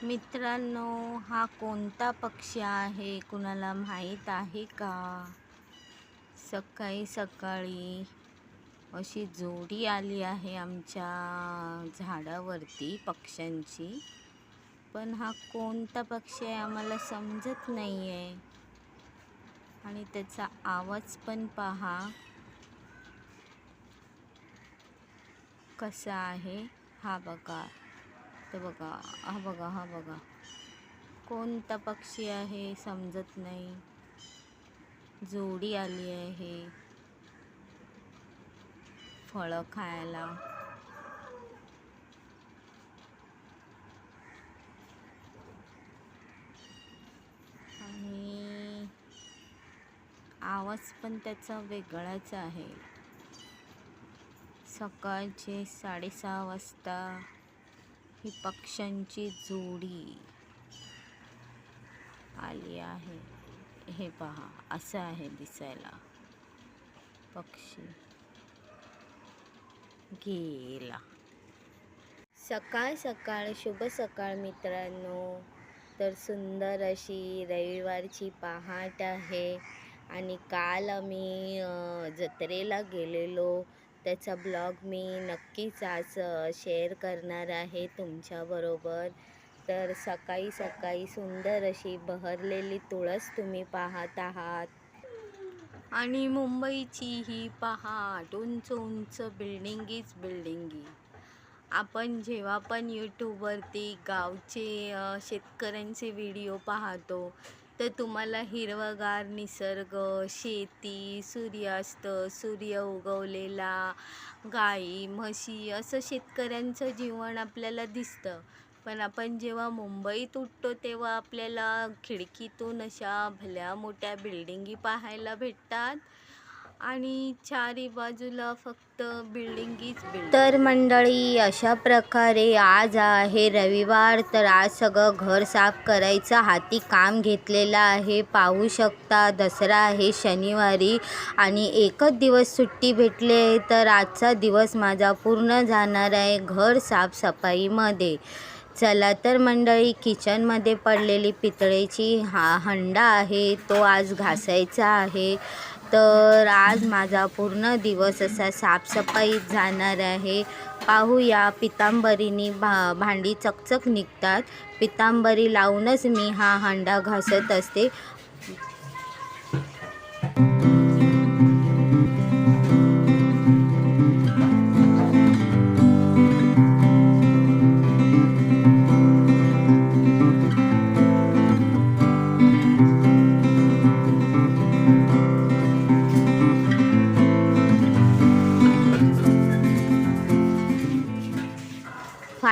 मित्रांनो हा कोणता पक्षी आहे? कुणाला माहीत आहे का? सकाळी सकाळी अशी जोडी आली आहे आमच्या झाडावरती पक्ष्यांची. पण हा कोणता पक्षी आहे आम्हाला समजत नाही आहे आणि त्याचा आवाज पण पहा. कसा आहे? हा बघा. तर बघा. हा बघा हा बघा. कोणता पक्षी आहे समजत नाही. जोडी आली आहे. फळं खायला. आणि आवाज पण त्याचा वेगळाच आहे. सकाळचे साडेसहा वाजता ही पक्ष्यांची जोडी आली आहे. हे पहा असं आहे दिसायला. पक्षी गेला. सकाळ सकाळ शुभ सकाळ मित्रांनो. तर सुंदर अशी रविवारची पहाट आहे. आणि काल आम्ही जत्रेला गेलेलो. त्याचा ब्लॉग मी नक्कीच आज शेअर करणार आहे तुमच्याबरोबर तर सकाळी सकाळी सुंदर अशी बहरलेली तुळस तुम्ही पाहत आहात. आणि मुंबईची ही पहाट उंच उंच बिल्डिंगीच बिल्डिंगी आपण जेव्हा पण यूट्यूबवरती गावचे शेतकऱ्यांचे व्हिडिओ पाहतो तर तुम्हाला हिरवगार निसर्ग शेती सूर्यास्त सूर्य उगवलेला गाई म्हशी असं शेतकऱ्यांचं जीवन आपल्याला दिसतं. पण आपण जेव्हा मुंबईत उठतो तेव्हा आपल्याला खिडकीतून अशा भल्या मोठ्या बिल्डिंगी पाहायला भेटतात. आणि चारी बाजूला फक्त बिल्डिंगीच बिल्डिंग. तर मंडळी अशा प्रकारे आज आहे रविवार. तर आज सगळं घर साफ करायचं हाती काम घेतलेलं आहे. पाहू शकता दसरा आहे शनिवारी आणि एकच दिवस सुट्टी भेटली आहे. तर आजचा दिवस माझा पूर्ण जाणार आहे घर साफसफाईमध्ये. चला तर मंडळी किचनमध्ये पडलेली पितळेची हा हंडा आहे तो आज घासायचा आहे. तर आज माझा पूर्ण दिवस असा साफसफाईत जाणार आहे. पाहूया पितांबरीनी भा भांडी चकचक निघतात. पितांबरी लावूनच मी हा हंडा घासत असते.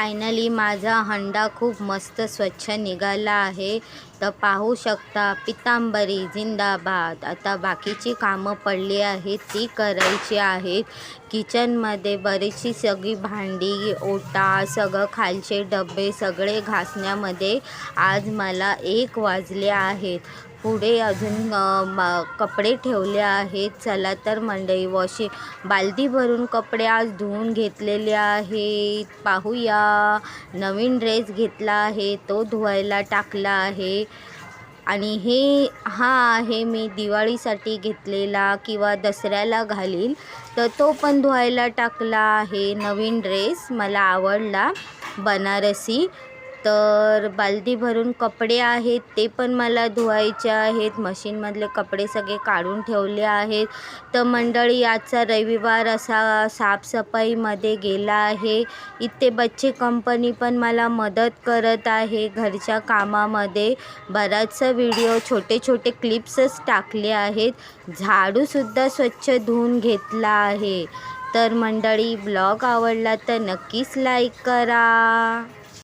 फायनली माझा हंडा खूप मस्त स्वच्छ निघाला आहे. तर पाहू शकता. पितांबरी जिंदाबाद. आता बाकीची कामं पडली आहेत ती करायची आहेत. किचनमध्ये बरीचशी सगळी भांडी ओटा सगळं खालचे डबे सगळे घासण्यामध्ये आज मला एक वाजले आहेत. पुढे अजून म- कपडे ठेवले आहेत. चला तर मंडई वॉशिंग बालदी भरून कपडे आज धुवून घेतलेले आहेत. पाहूया. नवीन ड्रेस घेतला आहे तो धुवायला टाकला आहे. आणि हे हा आहे मी दिवाळीसाठी घेतलेला किंवा दसऱ्याला घालील तर तो पण धुवायला टाकला आहे नवीन ड्रेस मला आवडला बनारसी. तर बालदी भरून कपडे आहेत ते पण मला धुवायचे आहेत. मशीनमधले कपडे सगळे काढून ठेवले आहेत. तर मंडळी आजचा रविवार असा साफसफाईमध्ये गेला आहे. इथे बच्चे कंपनी पण मला मदत करत आहे घरच्या कामामध्ये. बराचसा व्हिडिओ छोटे छोटे क्लिप्सच टाकले आहेत. झाडूसुद्धा स्वच्छ धुवून घेतला आहे. तर मंडळी ब्लॉग आवडला तर नक्कीच लाईक करा.